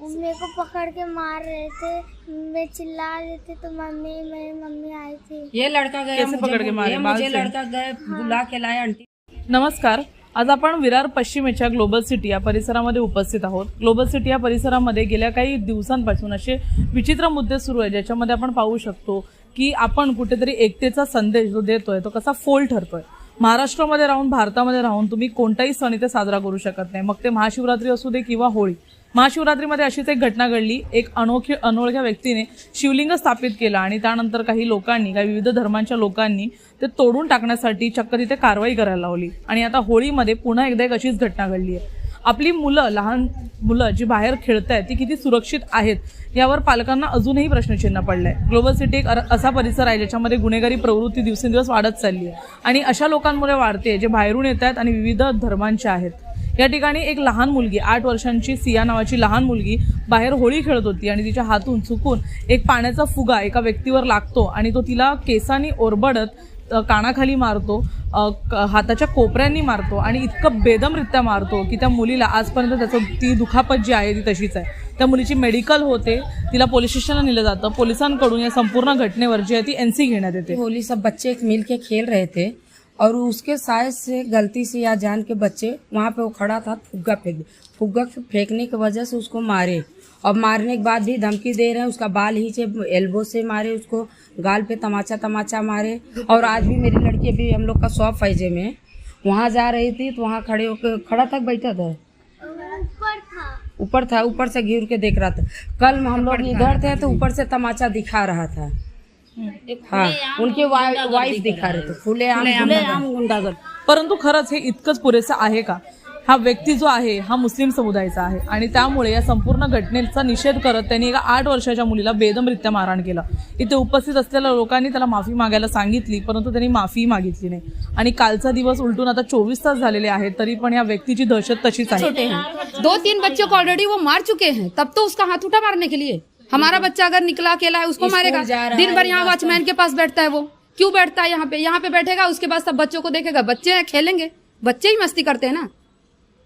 मेरे को पकड़ के मार रहे थे। मैं चिल्ला रही थी तो मम्मी मेरी मम्मी आई थी। ये लड़का गया कैसे मुझे पकड़ के मारे? ये बाल मुझे से? लड़का गए बुला के लाए आंटी। नमस्कार आज आपण विरार पश्चिमेच्या ग्लोबल सिटी या परिसरामध्ये उपस्थित आहोत. ग्लोबल सिटी या परिसरामध्ये गेल्या काही दिवसांपासून असे विचित्र मुद्दे सुरू आहे ज्याच्यामध्ये आपण पाहू शकतो की आपण कुठेतरी एकतेचा संदेश जो देतोय तो कसा फोल ठरतोय. महाराष्ट्रामध्ये राहून भारतामध्ये राहून तुम्ही कोणताही सण इथे साजरा करू शकत नाही. मग ते महाशिवरात्री असू दे किंवा होळी महाशिवरात्रीमध्ये अशीच एक घटना घडली. एक अनोखी अनोळख्या व्यक्तीने शिवलिंग स्थापित केलं आणि त्यानंतर काही लोकांनी काही विविध धर्मांच्या लोकांनी ते तोडून टाकण्यासाठी चक्क तिथे कारवाई करायला लावली. आणि आता होळीमध्ये पुन्हा एकदा एक अशीच घटना घडली आहे. आपली मुलं लहान मुलं जी बाहेर खेळत आहेत ती किती सुरक्षित आहेत यावर पालकांना अजूनही प्रश्नचिन्ह आहे ग्लोबल सिटी एक असा परिसर आहे ज्याच्यामध्ये गुन्हेगारी प्रवृत्ती दिवसेंदिवस वाढत चालली आहे. आणि अशा लोकांमुळे वाढते जे बाहेरून येत आहेत आणि विविध धर्मांचे आहेत. या ठिकाणी एक लहान मुलगी आठ वर्षांची सिया नावाची लहान मुलगी बाहेर होळी खेळत होती आणि तिच्या हातून चुकून एक पाण्याचा फुगा एका व्यक्तीवर लागतो आणि तो तिला केसानी ओरबडत कानाखाली मारतो हाताच्या कोपऱ्यांनी मारतो आणि इतकं बेदमरित्या मारतो की त्या मुलीला आजपर्यंत त्याचं ती दुखापत जी आहे ती तशीच आहे. त्या मुलीची मेडिकल होते तिला पोलीस स्टेशनला नेलं जातं पोलिसांकडून या संपूर्ण घटनेवर जी आहे ती एनसी घेण्यात येते. होली सब बच्चे मिल के खेल रहे थे. और उसके साइज़ से गलती से या जान के बच्चे वहाँ पे वो खड़ा था फुग्गा फेंक फुग्गा फेंकने की वजह से उसको मारे। और मारने के बाद भी धमकी दे रहे हैं उसका बाल ही से एल्बो से मारे उसको गाल पे तमाचा तमाचा मारे। और आज भी मेरी लड़की अभी हम लोग का शॉप फैजे में वहाँ जा रही थी तो वहाँ खड़े होकर खड़ा था बैठा था? ऊपर था। ऊपर था ऊपर से घिर के देख रहा था। कल हम लोग इधर थे तो ऊपर से तमाचा दिखा रहा था। हाँ. उनके वा- वाइफ दिखा रहे थे. खुले आम गुंडागर्द. परंतु खरंच हे इतकंच पुरेसं आहे का? हा व्यक्ती जो आहे हा मुस्लिम समुदायाचा आहे. आणि त्यामुळे या संपूर्ण घटनेचा निषेध करत त्यांनी एका आठ वर्षाच्या मुलीला बेदमरित्या मारहाण केलं. इथे उपस्थित असलेल्या लोकांनी त्याला माफी मागायला सांगितली परंतु त्यांनी माफी मागितली नाही. आणि कालचा दिवस उलटून आता चोवीस तास झालेले आहेत तरी पण या व्यक्तीची दहशत तशीच आहे. दो तीन बच्चों को ऑलरेडी वो मार चुके हैं. तब तो उसका हाथ उठा मारने के लिए. हमारा बच्चा अगर निकला अकेला है उसको मारेगा। दिन भर यहाँ वॉचमैन के पास बैठता है वो। क्यों बैठता है यहाँ पे? यहाँ पे बैठेगा उसके बाद सब बच्चों को देखेगा। बच्चे हैं खेलेंगे। बच्चे ही मस्ती करते हैं ना।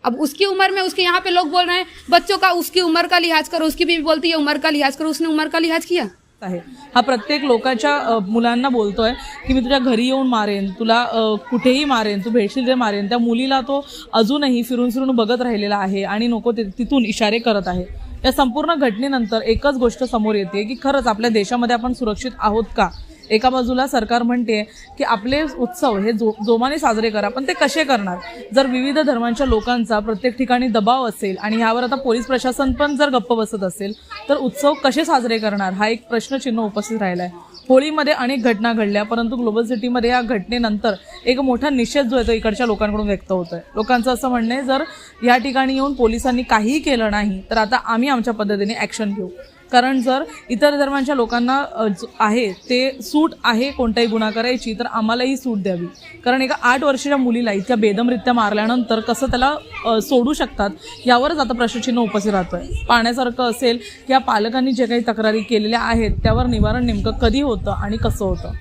अब उसकी उम्र में उसके यहाँ पे लोग बोल रहे हैं बच्चों का उसकी उम्र का लिहाज करो उसकी बीवी बोलती है उम्र का लिहाज करो उसने उम्र का लिहाज किया। आहे. हा प्रत्येक लोकांच्या मुलांना बोलतोय की मी तुझ्या घरी येऊन मारेन तुला कुठेही मारेन तू भेटशील ते मारेन. त्या मुलीला तो अजूनही फिरून फिरून बघत राहिलेला आहे आणि नको तिथून इशारे करत आहे. या संपूर्ण घटनेनंतर एकच गोष्ट समोर येते की खरंच आपल्या देशामध्ये आपण सुरक्षित आहोत का? एका बाजूला सरकार म्हणते की आपले उत्सव हे जो जोमाने साजरे करा पण ते कसे करणार? जर विविध धर्मांच्या लोकांचा प्रत्येक ठिकाणी दबाव असेल आणि ह्यावर आता पोलीस प्रशासन पण जर गप्प बसत असेल तर उत्सव कसे साजरे करणार? हा एक प्रश्नचिन्ह उपस्थित राहिला आहे होळीमध्ये अनेक घटना घडल्या परंतु ग्लोबल सिटीमध्ये या घटनेनंतर एक मोठा निषेध जो आहे तो इकडच्या लोकांकडून व्यक्त होतोय. लोकांचं असं म्हणणं आहे जर या ठिकाणी येऊन पोलिसांनी काहीही केलं नाही तर आता आम्ही आमच्या पद्धतीने ॲक्शन घेऊ. कारण जर इतर धर्मांच्या लोकांना आहे ते सूट आहे कोणताही गुन्हा करायची तर आम्हालाही सूट द्यावी. कारण एका आठ वर्षाच्या मुलीला इतक्या बेदमरित्या मारल्यानंतर कसं त्याला सोडू शकतात यावरच आता प्रश्नचिन्ह उपस्थित राहतोय. पाहण्यासारखं असेल की या पालकांनी जे काही तक्रारी केलेल्या आहेत त्यावर निवारण नेमकं कधी होतं आणि कसं होतं?